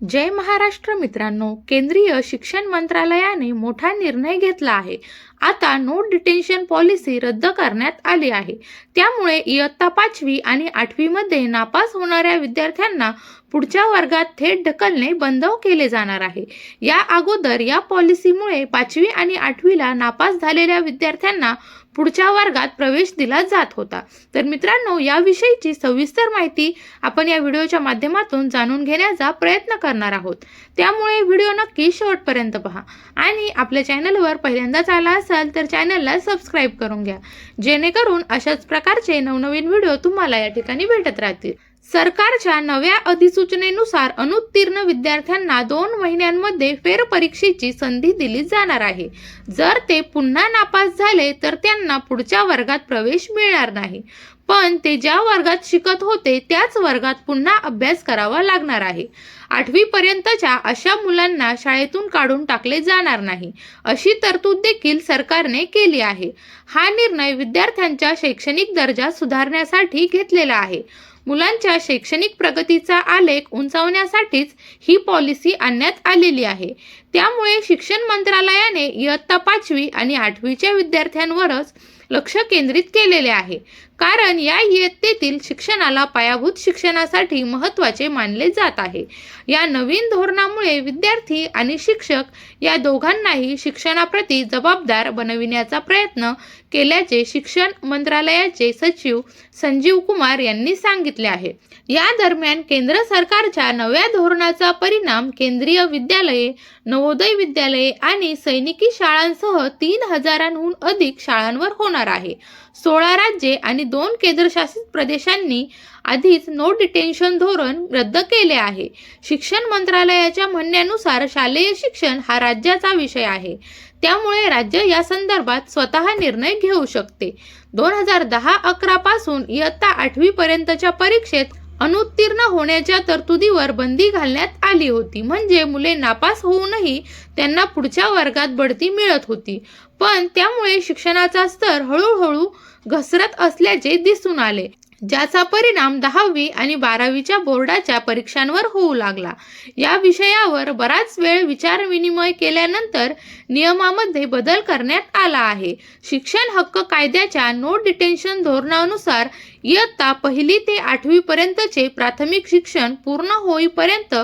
जय महाराष्ट्र मित्रांनो केंद्रीय शिक्षण मंत्रालयाने मोठा निर्णय घेतला आहे. आता नो डिटेन्शन पॉलिसी रद्द करण्यात आली आहे. त्यामुळे इयत्ता पाचवी आणि आठवीमध्ये नापास होणाऱ्या विद्यार्थ्यांना पुढच्या वर्गात थेट ढकलणे बंद केले जाणार आहे. या अगोदर या पॉलिसीमुळे पाचवी आणि आठवीला नापास झालेल्या विद्यार्थ्यांना पुढच्या वर्गात प्रवेश दिला जात होता. तर मित्रांनो याविषयीची सविस्तर माहिती आपण या व्हिडिओच्या माध्यमातून जाणून घेण्याचा प्रयत्न करणार आहोत. त्यामुळे व्हिडिओ नक्की शेवटपर्यंत पहा. आणि आपल्या चॅनलवर पहिल्यांदाच आला असाल तर चॅनलला सबस्क्राईब करून घ्या. जेणेकरून अशाच प्रकारचे नवनवीन व्हिडिओ तुम्हाला या ठिकाणी भेटत राहतील. सरकारच्या नव्या अधिसूचनेनुसार अनुत्तीर्ण विद्यार्थ्यांना दोन महिन्यांमध्ये फेरपरीक्षेची संधी दिली जाणार आहे. जर ते पुन्हा नापास झाले तर त्यांना पुढच्या वर्गात प्रवेश मिळणार नाही. पण ते ज्या वर्गात शिकत होते त्याच वर्गात पुन्हा अभ्यास करावा लागणार आहे. आठवी पर्यंतच्या अशा मुलांना शाळेतून काढून टाकले जाणार नाही. अशी तरतूद देखील सरकारने केली आहे. हा निर्णय विद्यार्थ्यांचा शैक्षणिक दर्जा सुधारण्यासाठी घेतलेला आहे. मुलांच्या शैक्षणिक प्रगतीचा आलेख उंचावण्यासाठीच ही पॉलिसी आणण्यात आलेली आहे. त्यामुळे शिक्षण मंत्रालयाने इयत्ता पाचवी आणि आठवीच्या विद्यार्थ्यांवरच लक्ष केंद्रित केलेले आहे. कारण या इयत्तेतील शिक्षणाला पायाभूत शिक्षणासाठी महत्त्वाचे मानले जात आहे. या नवीन धोरणामुळे विद्यार्थी आणि शिक्षक या दोघांनाही शिक्षणाप्रती जबाबदार बनविण्याचा प्रयत्न केल्याचे शिक्षण मंत्रालयाचे सचिव संजीव कुमार यांनी सांगितले आहे. या दरम्यान केंद्र सरकारच्या नव्या धोरणाचा परिणाम केंद्रीय विद्यालये नवोदय विद्यालये आणि सैनिकी शाळांसह तीन हजारांहून अधिक शाळांवर होणार आहे. सोळा राज्ये आणि दोन केंद्रशासित प्रदेशांनी आधीच नो डिटेन्शन धोरण रद्द केले आहे. शिक्षण मंत्रालयाच्या म्हणण्यानुसार शालेय शिक्षण हा राज्याचा विषय आहे. त्यामुळे राज्य या संदर्भात स्वतः निर्णय घेऊ शकते. दोन हजार दहा अकरा पासून इयत्ता आठवी पर्यंतच्या परीक्षेत अनुत्तीर्ण होण्याच्या तरतुदीवर बंदी घालण्यात आली होती. म्हणजे मुले नापास होऊनही त्यांना पुढच्या वर्गात बढती मिळत होती. पण त्यामुळे शिक्षणाचा स्तर हळूहळू घसरत असल्याचे दिसून आले. ज्याचा परिणाम दहावी आणि बारावीच्या बोर्डाच्या परीक्षांवर होऊ लागला. या विषयावर बराच वेळ विचारविनिमय केल्यानंतर नियमामध्ये बदल करण्यात आला आहे. शिक्षण हक्क कायद्याच्या नो डिटेन्शन धोरणानुसार इयत्ता पहिली ते आठवीपर्यंतचे प्राथमिक शिक्षण पूर्ण होईपर्यंत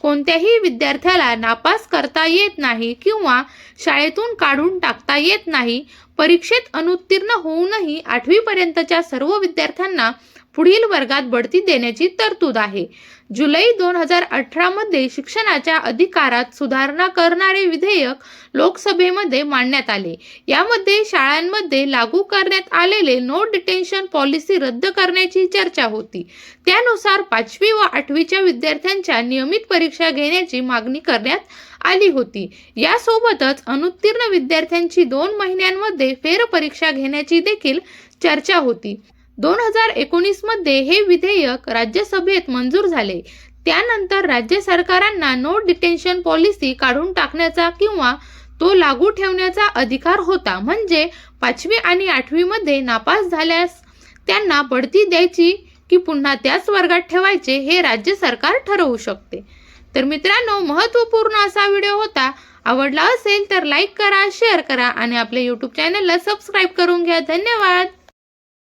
कोणत्याही विद्यार्थ्याला नापास करता येत नाही किंवा शाळेतून काढून टाकता येत नाही परीक्षेत अनुत्तीर्ण होऊनही आठवीपर्यंतच्या सर्व विद्यार्थ्यांना पुढील वर्गात बढती देण्याची तरतूद आहे. जुलै दोन हजार अठरामध्ये शिक्षणाच्या अधिकारात सुधारणा करणारे विधेयक लोकसभेमध्ये मांडण्यात आले. यामध्ये शाळांमध्ये लागू करण्यात आलेले नो डिटेन्शन पॉलिसी रद्द करण्याची चर्चा होती. त्यानुसार पाचवी व आठवीच्या विद्यार्थ्यांच्या नियमित परीक्षा घेण्याची मागणी करण्यात आली होती. यासोबतच अनुत्तीर्ण विद्यार्थ्यांची दोन महिन्यांमध्ये फेरपरीक्षा घेण्याची देखील चर्चा होती. दोन हजार एकोणीसमध्ये हे विधेयक राज्यसभेत मंजूर झाले. त्यानंतर राज्य सरकारांना नो डिटेन्शन पॉलिसी काढून टाकण्याचा किंवा तो लागू ठेवण्याचा अधिकार होता. म्हणजे पाचवी आणि आठवीमध्ये नापास झाल्यास त्यांना बढती द्यायची की पुन्हा त्याच वर्गात ठेवायचे हे राज्य सरकार ठरवू शकते. तर मित्रांनो महत्त्वपूर्ण असा व्हिडिओ होता. आवडला असेल तर लाईक करा शेअर करा आणि आपल्या यूट्यूब चॅनलला सबस्क्राईब करून घ्या. धन्यवाद!